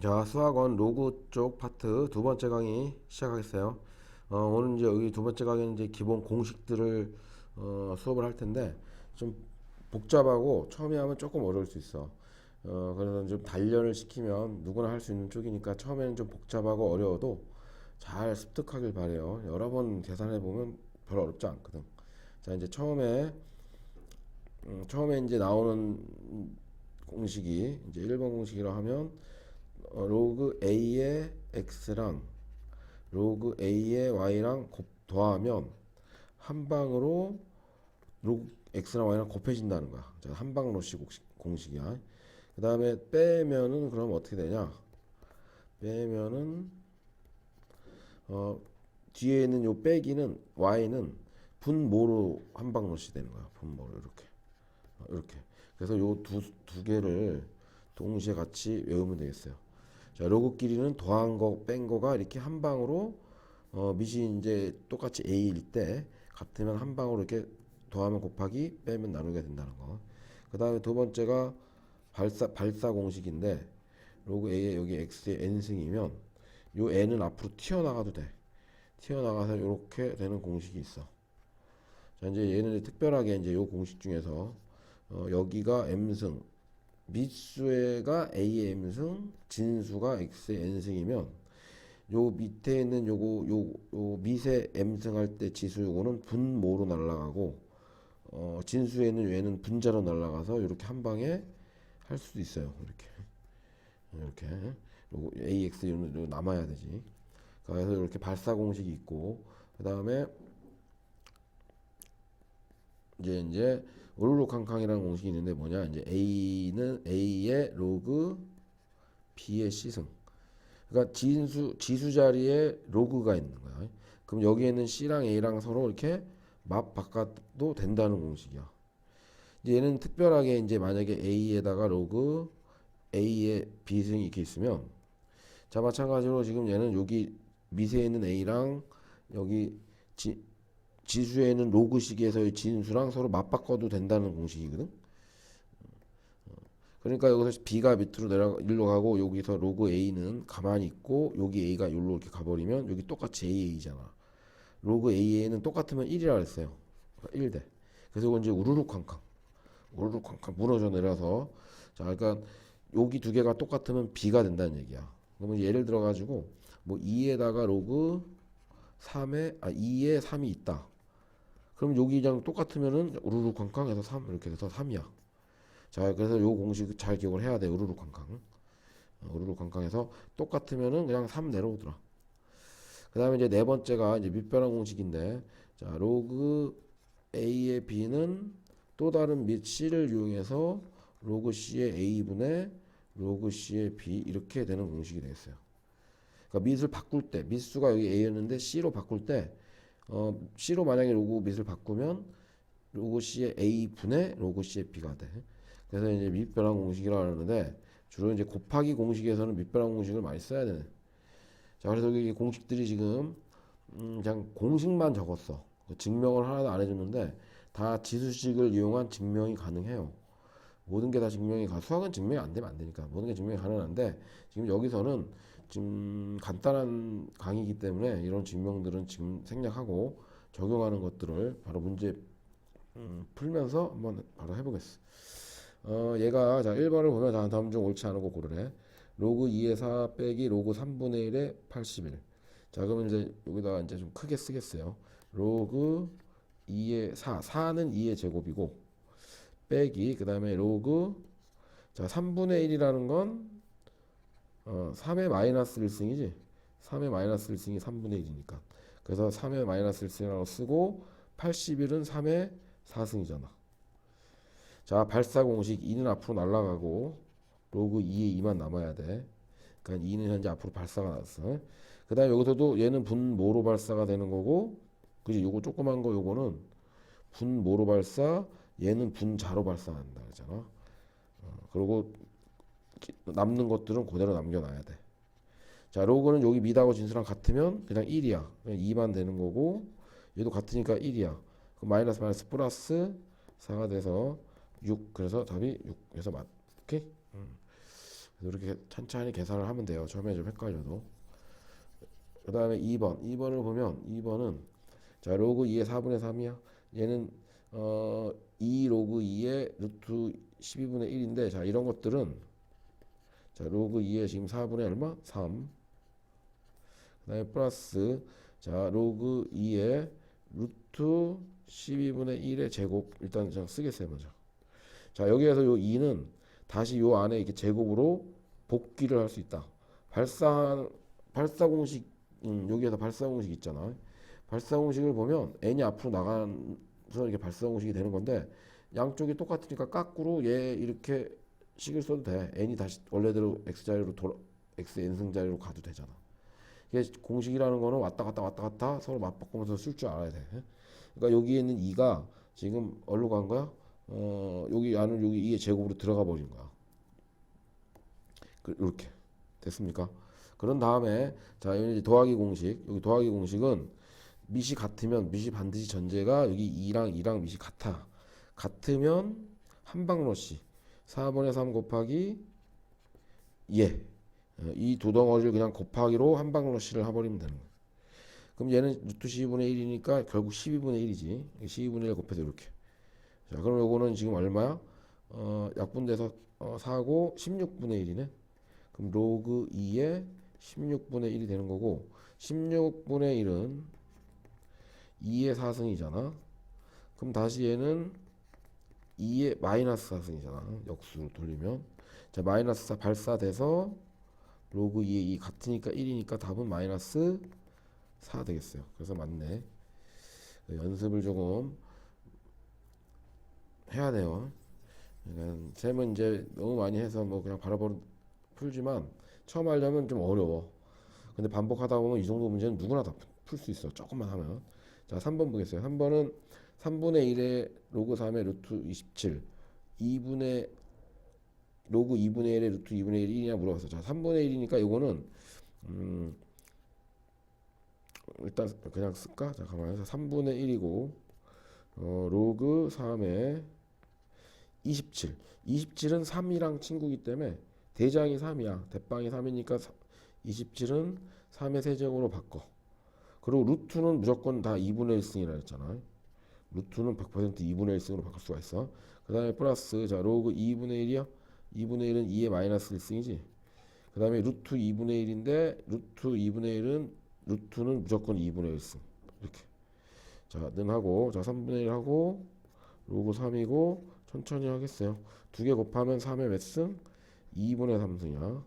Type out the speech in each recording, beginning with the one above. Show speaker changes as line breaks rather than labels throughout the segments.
자, 수학원 로그 쪽 파트 두 번째 강의 시작하겠어요. 어, 오늘 이제 여기 두 번째 강의는 이제 기본 공식들을 어, 수업을 할 텐데 좀 복잡하고 처음에 하면 조금 어려울 수 있어. 어, 그래서 좀 단련을 시키면 누구나 할 수 있는 쪽이니까 처음에는 좀 복잡하고 어려워도 잘 습득하길 바래요. 여러 번 계산해 보면 별로 어렵지 않거든. 자, 이제 처음에 음, 처음에 이제 나오는 공식이 이제 1번 공식이라 하면 어, 로그 a의 x랑 로그 a의 y랑 곱, 더하면 한 방으로 로그 x랑 y랑 곱해진다는 거야. 자, 한 방로씩 공식, 공식이야. 그 다음에 빼면은 그럼 어떻게 되냐? 빼면은 어, 뒤에 있는 요 빼기는 y는 분모로 한 방로씩 되는 거야. 분모로 이렇게 어, 이렇게. 그래서 요두두 개를 동시에 같이 외우면 되겠어요. 자, 로그 길이는 더한 거, 뺀 거가 이렇게 한 방으로 어, 밑이 이제 똑같이 a일 때 같으면 한 방으로 이렇게 더하면 곱하기 빼면 나누게 된다는 거. 그 다음에 두 번째가 발사 발사 공식인데 로그 a에 여기 x의 n승이면 요 n은 앞으로 튀어나가도 돼. 튀어나가서 이렇게 되는 공식이 있어. 자, 이제 얘는 특별하게 이제 요 공식 중에서 어, 여기가 m승, 밑수가 a의 m승, 진수가 x의 n승이면 요 밑에 있는 요거 요, 요 밑에 m승 할 때 지수 요거는 분모로 날아가고 어, 진수에는 얘는 분자로 날아가서 이렇게 한 방에 할 수도 있어요. 이렇게 이렇게 요거 ax 는 남아야 되지. 그래서 이렇게 발사 공식이 있고 그 다음에 이제 이제 오르르 캉캉이라는 공식이 있는데 뭐냐? 이제 a는 a의 로그 b의 c승. 그러니까 진수 지수 자리에 로그가 있는 거야. 그럼 여기에는 c랑 a랑 서로 이렇게 맞 바꿔도 된다는 공식이야. 이제 얘는 특별하게 이제 만약에 a에다가 로그 a의 b승이 이렇게 있으면 자 마찬가지로 지금 얘는 여기 밑에 있는 a랑 여기 지, 지수에는 로그 식에서의 진수랑 서로 맞바꿔도 된다는 공식이거든. 그러니까 여기서 b가 밑으로 내려 일로 가고 여기서 로그 a는 가만히 있고 여기 a가 여기로 이렇게 가버리면 여기 똑같이 aa잖아. 로그 a는 똑같으면 1이라 그랬어요. 1대. 그래서 이건 이제 우르르 쾅쾅, 우르르 쾅쾅 무너져 내려서 자, 그러니까 여기 두 개가 똑같으면 b가 된다는 얘기야. 그러면 예를 들어 가지고 뭐 2에다가 로그 3에 아 2에 3이 있다. 그럼 여기랑 똑같으면은 우르르 쾅쾅 해서 3 이렇게 돼서 3이야. 자, 그래서 요 공식 잘 기억을 해야 돼. 우르르 쾅쾅. 어, 우르르 쾅쾅해서 똑같으면은 그냥 3 내려오더라. 그다음에 이제 네 번째가 이제 밑변환 공식인데 자, 로그 a의 b는 또 다른 밑 c를 이용해서 로그 c의 a분의 로그 c의 b 이렇게 되는 공식이 되겠어요. 그러니까 밑을 바꿀 때 밑수가 여기 a였는데 c로 바꿀 때 어, C로 만약에 로그 밑을 바꾸면 로그 C의 A 분의 로그 C의 B가 돼. 그래서 이제 밑변환 공식이라고 하는데 주로 이제 곱하기 공식에서는 밑변환 공식을 많이 써야 되네. 자, 그래서 여기 공식들이 지금 음, 그냥 공식만 적었어. 그 증명을 하나도 안 해줬는데 다 지수식을 이용한 증명이 가능해요. 모든 게 다 증명이 가. 수학은 증명이 안 되면 안 되니까 모든 게 증명이 가능한데 지금 여기서는 지금 간단한 강의이기 때문에 이런 증명들은 지금 생략하고 적용하는 것들을 바로 문제 음, 풀면서 한번 바로 해보겠어. 어, 얘가 자 1번을 보면 다 다음 중 옳지 않은 거 고르래. 로그 2의 4 빼기 로그 3분의 1의 81. 자 그러면 이제 여기다가 이제 좀 크게 쓰겠어요. 로그 2의 4, 4는 2의 제곱이고 빼기 그 다음에 로그 자 3분의 1이라는 건 어, 3의 마이너스 1승이지? 3의 마이너스 1승이 3분의 1이니까. 그래서 3의 마이너스 1승이라고 쓰고 81은 3의 4승이잖아. 자 발사 공식 2는 앞으로 날아가고 로그 2의 2만 남아야 돼. 그러니까 2는 현재 앞으로 발사가 났어. 그 다음에 여기서도 얘는 분모로 발사가 되는 거고 그지? 요거 조그만 거 요거는 분모로 발사 얘는 분자로 발사한다 그러잖아. 어, 그리고 남는 것들은 그대로 남겨놔야 돼. 자, 로그는 여기 미하고 진수랑 같으면 그냥 1이야. 그냥 2만 되는 거고 얘도 같으니까 1이야. 그 마이너스 마이너스 플러스 4가 돼서 6. 그래서 답이 6. 그래서 맞. 오케이? 음. 이렇게 천천히 계산을 하면 돼요. 처음에 좀 헷갈려도. 그 다음에 2번. 2번을 보면 2번은 자 로그 2의 4분의 3이야. 얘는 어, 2 로그 2의 루트 12분의 1인데 자 이런 것들은 자 로그 2의 지금 4분의 얼마? 3. 그 다음에 플러스 자 로그 2의 루트 12분의 1의 제곱 일단 쓰겠어요 먼저. 자 여기에서 요 2는 다시 요 안에 이렇게 제곱으로 복귀를 할 수 있다. 발사 발사 공식 음, 여기에서 발사 공식 있잖아. 발사 공식을 보면 n이 앞으로 나가서 이렇게 발사 공식이 되는 건데 양쪽이 똑같으니까 까꾸로 얘 이렇게 식을 써도 돼. n이 다시 원래대로 x 자리로 돌아 x n승 자리로 가도 되잖아. 이게 공식이라는 거는 왔다 갔다 왔다 갔다 서로 맞바꾸면서 쓸 줄 알아야 돼. 그러니까 여기에 있는 2가 지금 어디로 간 거야? 어, 여기 안을 여기 2의 제곱으로 들어가 버린 거야. 그- 이렇게 됐습니까? 그런 다음에 자 이제 더하기 공식 여기 더하기 공식은 밑이 같으면 밑이 반드시 전제가 여기 2랑 2랑 밑이 같아 같으면 한방러시 4분의 3 곱하기 예. 이 두 덩어리를 그냥 곱하기로 한방러시를 해버리면 되는 거야 그럼 얘는 루트 12분의 1이니까 결국 12분의 1이지 12분의 1 곱해서 이렇게 자 그럼 요거는 지금 얼마야? 어 약분돼서 어, 4고 16분의 1이네 그럼 로그 2에 16분의 1이 되는 거고 16분의 1은 2의 4승이잖아. 그럼 다시 얘는 2의 마이너스 4승이잖아. 역수로 돌리면 자 마이너스 4 발사돼서 로그 2의 2 같으니까 1이니까 답은 마이너스 4 되겠어요. 그래서 맞네. 연습을 조금 해야 돼요. 셈은 이제 너무 많이 해서 뭐 그냥 바로바로 풀지만 처음 하려면 좀 어려워. 근데 반복하다 보면 이 정도 문제는 누구나 다 풀 수 있어. 조금만 하면. 자, 3번 보겠어요. 3번은 3분의 1의 로그 3의 루트 27, 2분의 로그 2분의 1의 루트 2분의 1이 1이냐 물어봤어. 자, 3분의 1이니까 이거는 음 일단 그냥 쓸까? 자, 가만히 해서 3분의 1이고 어, 로그 3의 27. 27은 3이랑 친구기 때문에 대장이 3이야. 대빵이 3이니까 27은 3의 세제곱으로 바꿔. 그리고 루트는 무조건 다 2분의 1승이라 했잖아. 루트는 100% 2분의 1승으로 바꿀 수가 있어. 그 다음에 플러스, 자, 로그 2분의 1이야. 2분의 1은 2의 마이너스 1승이지. 그 다음에 루트 2분의 1인데, 루트 2분의 1은, 루트는 무조건 2분의 1승. 이렇게. 자, 는 하고, 자, 3분의 1 하고, 로그 3이고, 천천히 하겠어요. 두 개 곱하면 3의 몇 승? 2분의 3승이야.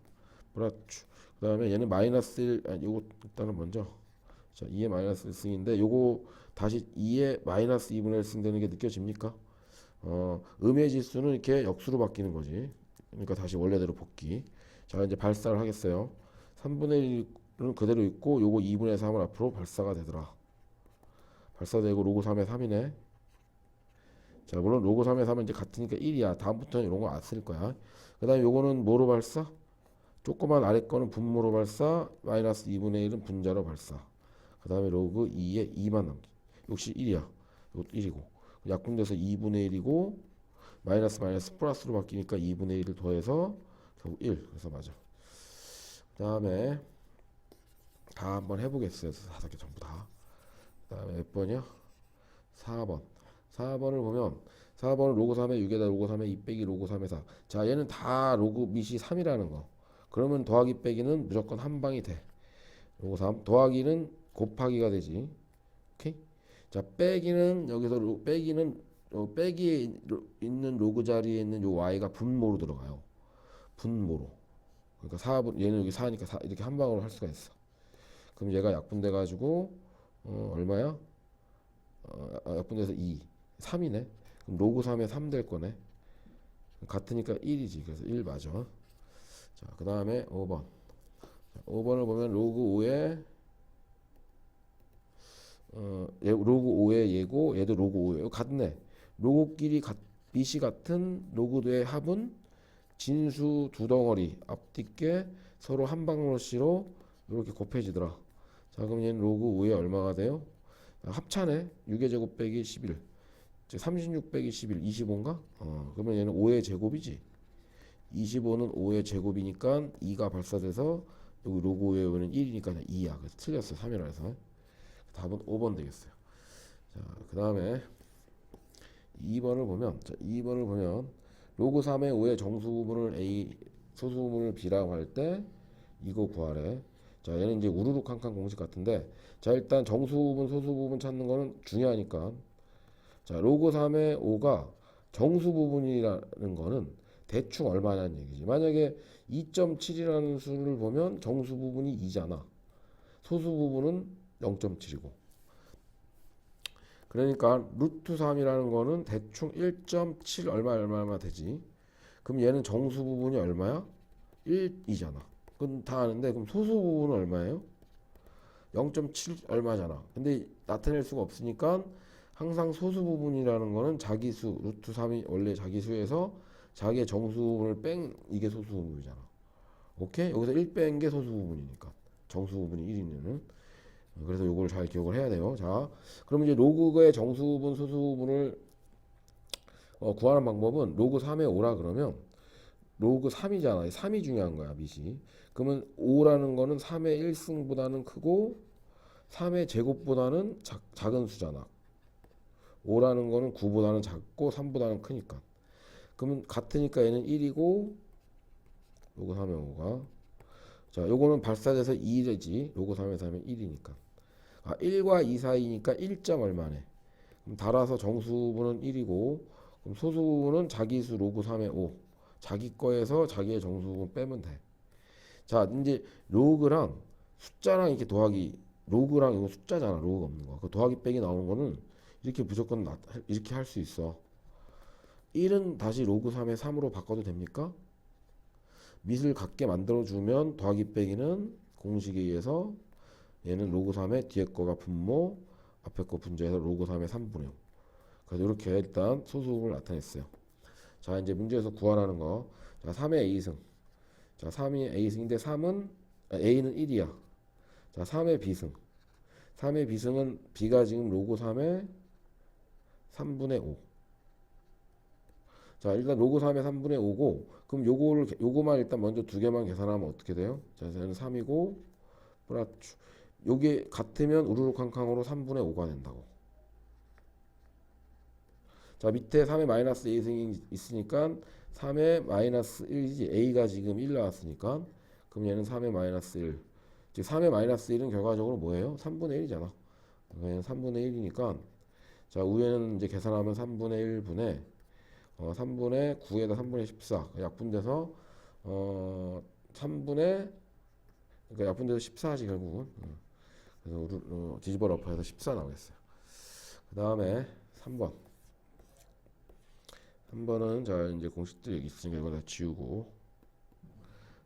브라추. 그 다음에 얘는 마이너스 1, 아, 요거 일단은 먼저. 자, 2의 마이너스 1승인데, 요거 다시 2의 마이너스 2분의 1승 되는 게 느껴집니까? 어, 음의 지수는 이렇게 역수로 바뀌는 거지. 그러니까 다시 원래대로 복귀. 자, 이제 발사를 하겠어요. 3분의 1은 그대로 있고, 요거 2분의 3을 앞으로 발사가 되더라. 발사되고, 로그 3의 3이네. 자, 물론 로그 3의 3은 이제 같으니까 1이야. 다음부터는 이런 거 안 쓸 거야. 그 다음에 요거는 뭐로 발사? 조그만 아래 거는 분모로 발사, 마이너스 2분의 1은 분자로 발사. 그 다음에 로그 2에 2만 남기. 역시 1이야. 이것도 1이고. 약분돼서 2분의 1이고, 마이너스 마이너스 플러스로 바뀌니까 2분의 1을 더해서 결국 1. 그래서 맞아. 그 다음에 다 한번 해보겠어요. 다섯 개 전부 다. 그 다음에 몇 번이야? 4번. 4번을 보면 4번은 로그 3에 6에다 로그 3에 2 빼기 로그 3에 4. 자, 얘는 다 로그 밑이 3이라는 거. 그러면 더하기 빼기는 무조건 한 방이 돼. 로그 3. 더하기는 곱하기가 되지. 자, 빼기는 여기서 로, 빼기는 어, 빼기에 로- 있는 로그 자리에 있는 요 y가 분모로 들어가요. 분모로. 그러니까 4분 얘는 여기 4니까 4 이렇게 한 방으로 할 수가 있어. 그럼 얘가 약분돼 가지고 어, 얼마야? 어, 아, 약분돼서 2. 3이네. 그럼 로그 3에 3 될 거네. 같으니까 1이지. 그래서 1 맞아. 자, 그 다음에 5번. 5번을 보면 로그 5에 어, 얘, 로그 5의 얘고 얘도 로그 5예요. 같네. 로그끼리 같, 밑이 같은 로그의 합은 진수 두 덩어리 앞뒤께 서로 한 방울씨로 이렇게 곱해지더라. 자, 그럼 얘는 로그 5에 얼마가 돼요? 아, 합차네. 6의 제곱 빼기 11. 즉36 빼기 11, 25인가? 어, 그러면 얘는 5의 제곱이지. 25는 5의 제곱이니까 2가 발사돼서 여기 로그 5의 5는 1이니까 2야. 그래서 틀렸어요. 3이라 해서. 답은 5번 되겠어요. 자, 그 다음에 2번을 보면 자, 2번을 보면 로그 3의 5의 정수 부분을 A 소수 부분을 B라고 할 때 이거 구하래. 자, 얘는 이제 우르르 칸칸 공식 같은데 자, 일단 정수 부분 소수 부분 찾는 거는 중요하니까 자, 로그 3의 5가 정수 부분이라는 거는 대충 얼마냐는 얘기지. 만약에 2.7이라는 수를 보면 정수 부분이 2잖아. 소수 부분은 0.7이고. 그러니까 루트 3이라는 거는 대충 1.7 얼마 얼마 얼마 되지. 그럼 얘는 정수 부분이 얼마야? 1이잖아. 그건 다 아는데 그럼 소수 부분은 얼마예요? 0.7 얼마잖아. 근데 나타낼 수가 없으니까 항상 소수 부분이라는 거는 자기수 루트 3이 원래 자기수에서 자기의 정수 부분을 뺀 이게 소수 부분이잖아. 오케이? 여기서 1 뺀 게 소수 부분이니까 정수 부분이 1이면은 그래서 요걸 잘 기억을 해야 돼요. 자, 그럼 이제 로그의 정수 부분 소수 부분을 어, 구하는 방법은 로그 3에 5라 그러면 로그 3이잖아. 3이 중요한 거야, 밑이. 그러면 5라는 거는 3의 1승보다는 크고 3의 제곱보다는 작, 작은 수잖아. 5라는 거는 9보다는 작고 3보다는 크니까. 그러면 같으니까 얘는 1이고 로그 3의 5가 자, 요거는 발사돼서 2되지. 로그 3에서 하면 1이니까. 아, 1과 2 사이니까 1점 얼마네. 그럼 달아서 정수분은 1이고 그럼 소수분은 자기수 로그 3의 5. 자기 거에서 자기의 정수분 빼면 돼. 자, 이제 로그랑 숫자랑 이렇게 더하기 로그랑 이거 숫자잖아. 로그가 없는 거. 그 더하기 빼기 나오는 거는 이렇게 무조건 나, 이렇게 할 수 있어. 1은 다시 로그 3의 3으로 바꿔도 됩니까? 밑을 같게 만들어주면 더하기 빼기는 공식에 의해서 얘는 로그 3의 뒤에 거가 분모 앞에 거 분자해서 로그 3의 3분의 0 그래서 이렇게 일단 소수를 나타냈어요. 자 이제 문제에서 구하라는 거. 자, 3의 A승. 자 3이 A승인데 3은 아, A는 1이야. 자 3의 B승. 3의 B승은 B가 지금 로그 3의 3분의 5 자 일단 로그 3의 3분의 5고 그럼 요거를 요거만 일단 먼저 두 개만 계산하면 어떻게 돼요? 자 얘는 3이고 플러스 요게 같으면 우르르 캉캉으로 3분의 5가 된다고 자 밑에 3의 마이너스 A승이 있으니까 3의 마이너스 1이지 A가 지금 1 나왔으니까 그럼 얘는 3의 마이너스 1 즉 3의 마이너스 1은 결과적으로 뭐예요? 3분의 1이잖아 얘는 3분의 1이니까 자 위에는 이제 계산하면 3분의 1분의 어, 3분의 9에다 3분의 14 약분돼서 어 3분의 그러니까 약분돼서 14지 결국은. 어. 그래서 우르, 어, 뒤집어 러프해서 14 나오겠어요. 그 다음에 3번. 3번은 자 이제 공식들이 여기 있으니까 이거 다 지우고.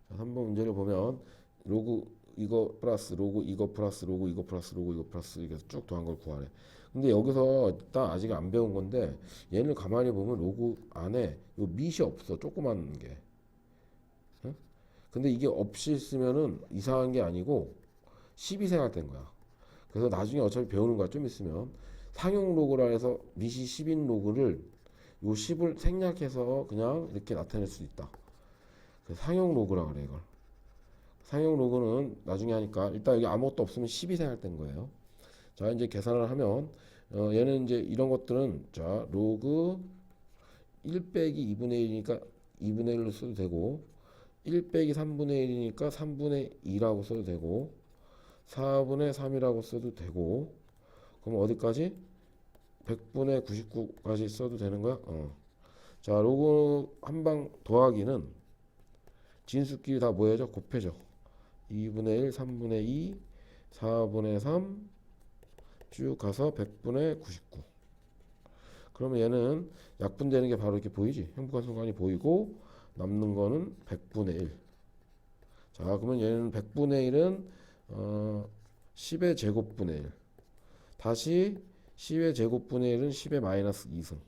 자 3번 문제를 보면 로그 이거 플러스 로그 이거 플러스 로그 이거 플러스 로그 이거 플러스 이렇게 쭉 더한 걸 구하래 근데 여기서 일단 아직 안 배운 건데 얘를 가만히 보면 로그 안에 요 밑이 없어 조그만 게. 응? 근데 이게 없이 있으면은 이상한 게 아니고 10이 생각된 거야. 그래서 나중에 어차피 배우는 거야 좀 있으면. 상용 로그라 해서 밑이 10인 로그를 요 10을 생략해서 그냥 이렇게 나타낼 수 있다. 그 상용 로그라 그래 이걸. 상용 로그는 나중에 하니까 일단 여기 아무것도 없으면 10이 생각된 거예요 자 이제 계산을 하면 어, 얘는 이제 이런 것들은 자 로그 1 빼기 2분의 1이니까 2분의 1로 써도 되고 1 빼기 3분의 1이니까 3분의 2라고 써도 되고 4분의 3이라고 써도 되고 그럼 어디까지? 100분의 99까지 써도 되는 거야? 어. 자 로그 한 방 더하기는 진수끼리 다 뭐해져? 곱해져 2분의 1, 3분의 2, 4분의 3, 쭉 가서 100분의 99. 그러면 얘는 약분되는 게 바로 이렇게 보이지? 행복한 순간이 보이고 남는 거는 100분의 1. 자, 그러면 얘는 100분의 1은 어, 10의 제곱분의 1. 다시 10의 제곱분의 1은 10의 마이너스 2승.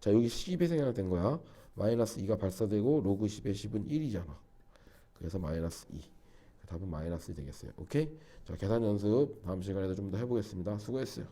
자, 여기 10이 생략된 거야. 마이너스 2가 발사되고 로그 10의 10은 1이잖아. 그래서 마이너스 2. 답은 마이너스 되겠어요. 오케이? 자, 계산 연습 다음 시간에도 좀 더 해보겠습니다. 수고했어요.